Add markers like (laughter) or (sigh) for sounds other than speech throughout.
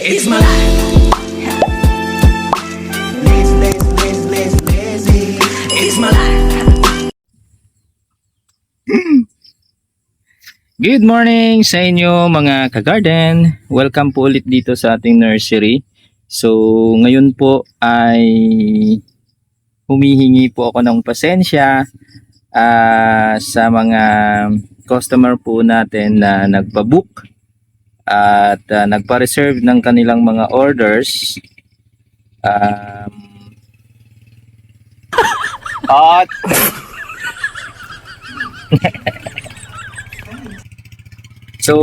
It's my life. Lazy, lazy, lazy, lazy, lazy. It's my life. Good morning sa inyo mga ka-garden. Welcome po ulit dito sa ating nursery. So, ngayon po ay humihingi po ako ng pasensya ah, sa mga customer po natin na nagpa-book at ah, nagpa-reserve ng kanilang mga orders. Um, at (laughs) So,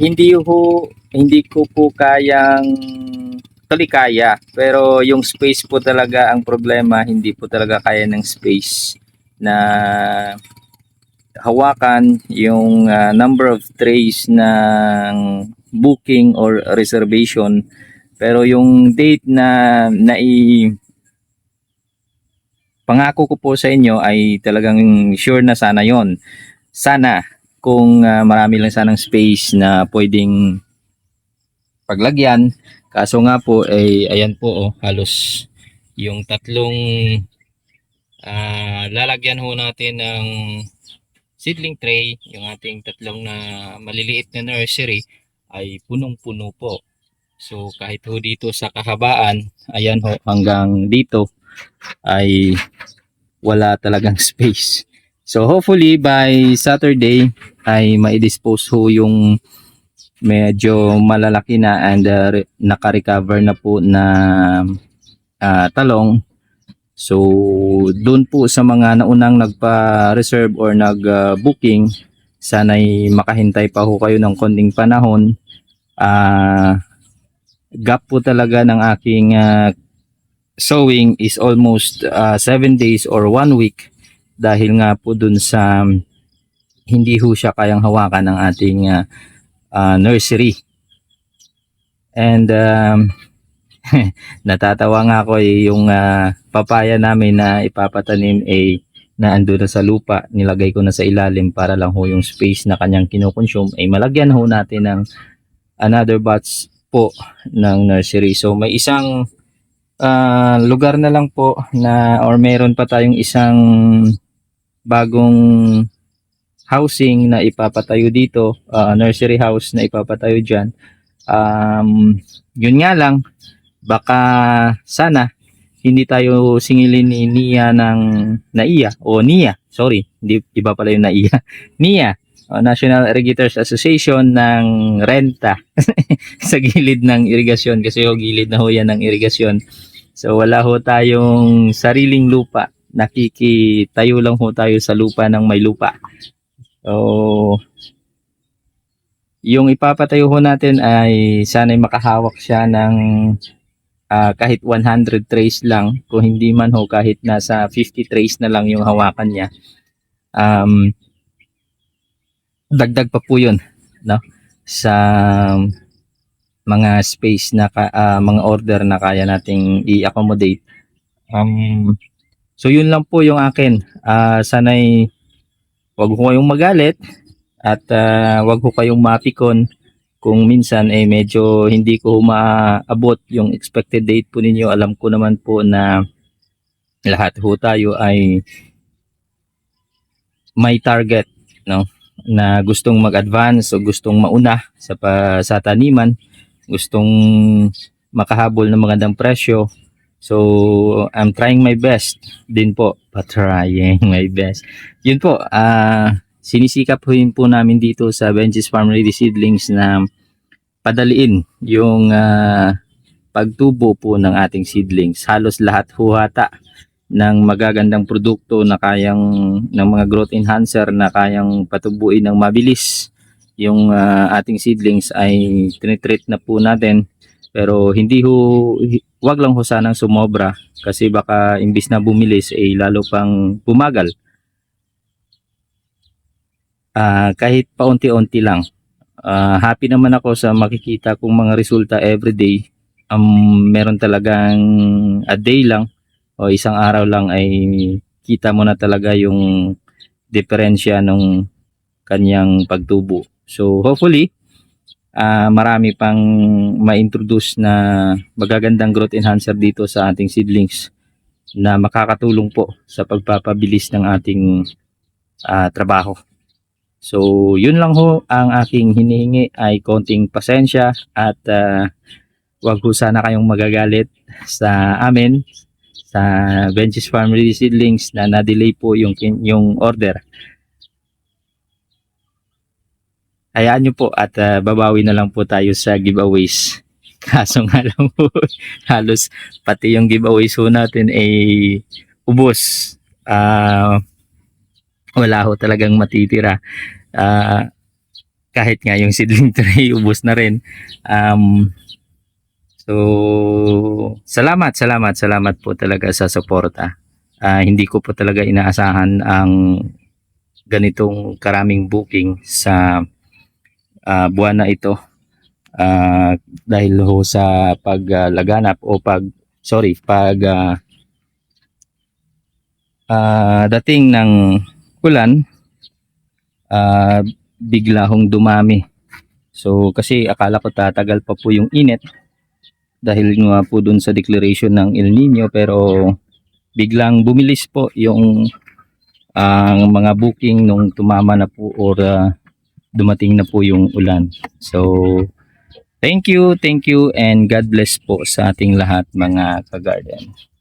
hindi ho, hindi ko po kayang actually kaya, pero yung space po talaga ang problema, hindi po talaga kaya ng space na hawakan yung ah, number of trays ng booking or reservation. Pero yung date na nai pangako ko po sa inyo ay talagang sure na sana yon. Sana kung ah, marami lang sanang space na pwedeng paglagyan. Kaso nga po, eh, ayan po, oh, halos yung tatlong ah, lalagyan ho natin ng seedling tray, yung ating tatlong na maliliit na nursery ay punong-puno po. So kahit ho dito sa kahabaan, ayan ho hanggang dito ay wala talagang (laughs) space. So hopefully by Saturday ay ma-dispose ho yung medyo malalaki na and uh, re- naka-recover na po na ah, talong. So doon po sa mga naunang nagpa-reserve or nag-booking, sana'y makahintay pa ho kayo ng konting panahon. Ah gap po talaga ng aking ah, sowing is almost 7 days or 1 week dahil nga po dun sa hindi ho siya kayang hawakan ng ating ah, ah, nursery. And um, (laughs) natatawa nga ako eh, yung ah, papaya namin na ipapatanim ay na ando na sa lupa, nilagay ko na sa ilalim para lang ho yung space na kanyang kinukonsume ay malagyan ho natin ng another batch po ng nursery. So may isang ah, lugar na lang po na or meron pa tayong isang bagong housing na ipapatayo dito, ah, nursery house na ipapatayo dyan. Um, yun nga lang, baka sana hindi tayo singilin ni Nia ng NAIA o NIA, sorry, hindi iba pala yung NAIA. NIA, o National Irrigators Association ng renta (laughs) sa gilid ng irigasyon kasi ho gilid na ho yan ng irigasyon. So wala ho tayong sariling lupa. Nakikitayo lang ho tayo sa lupa ng may lupa. So yung ipapatayo ho natin ay sana'y makahawak siya ng ah, kahit 100 trays lang. Kung hindi man ho kahit nasa 50 trays na lang yung hawakan niya. Um, dagdag pa po yun no? sa mga space na ka- ah, mga order na kaya nating i-accommodate. Um, so yun lang po yung akin. Ah, sana'y wag ho kayong magalit at ah, wag ho kayong mapikon kung minsan eh medyo hindi ko maabot yung expected date po ninyo. Alam ko naman po na lahat ho tayo ay may target no na gustong mag-advance o gustong mauna sa pa, sa taniman, gustong makahabol ng magandang presyo. So, I'm trying my best din po. Pa-trying my best. Yun po, ah sinisikap po yun po namin dito sa Benji's Farm Ready Seedlings na padaliin yung ah, pagtubo po ng ating seedlings. Halos lahat ho hata ng magagandang produkto na kayang ng mga growth enhancer na kayang patubuin ng mabilis yung ah, ating seedlings ay tinitreat na po natin pero hindi ho wag lang ho sanang sumobra kasi baka imbis na bumilis ay lalo pang bumagal Ah, kahit paunti-unti lang Ah, happy naman ako sa makikita kong mga resulta everyday um, meron talagang a day lang o isang araw lang ay kita mo na talaga yung diferensya ng kanyang pagtubo. So hopefully ah, marami pang ma-introduce na magagandang growth enhancer dito sa ating seedlings na makakatulong po sa pagpapabilis ng ating ah, trabaho. So, yun lang ho ang aking hinihingi ay konting pasensya at ah, wag ho sana kayong magagalit sa amin sa Benches Family Seedlings na na-delay po yung yung order. Hayaan nyo po at ah, babawi na lang po tayo sa giveaways. (laughs) Kaso nga lang po, (laughs) halos pati yung giveaways ho natin ay ubos. Ah, wala ho talagang matitira. Ah, kahit nga yung seedling (laughs) tray ubos na rin. Um, so, salamat, salamat, salamat po talaga sa suporta. Ah, hindi ko po talaga inaasahan ang ganitong karaming booking sa ah, buwan na ito. Ah, dahil ho sa paglaganap o pag sorry, pag ah, ah, dating ng ulan ah, bigla hong dumami. So kasi akala ko tatagal pa po yung init dahil nga po dun sa declaration ng El Nino pero biglang bumilis po yung ang mga booking nung tumama na po or ah, dumating na po yung ulan. So thank you, thank you and God bless po sa ating lahat mga ka-garden.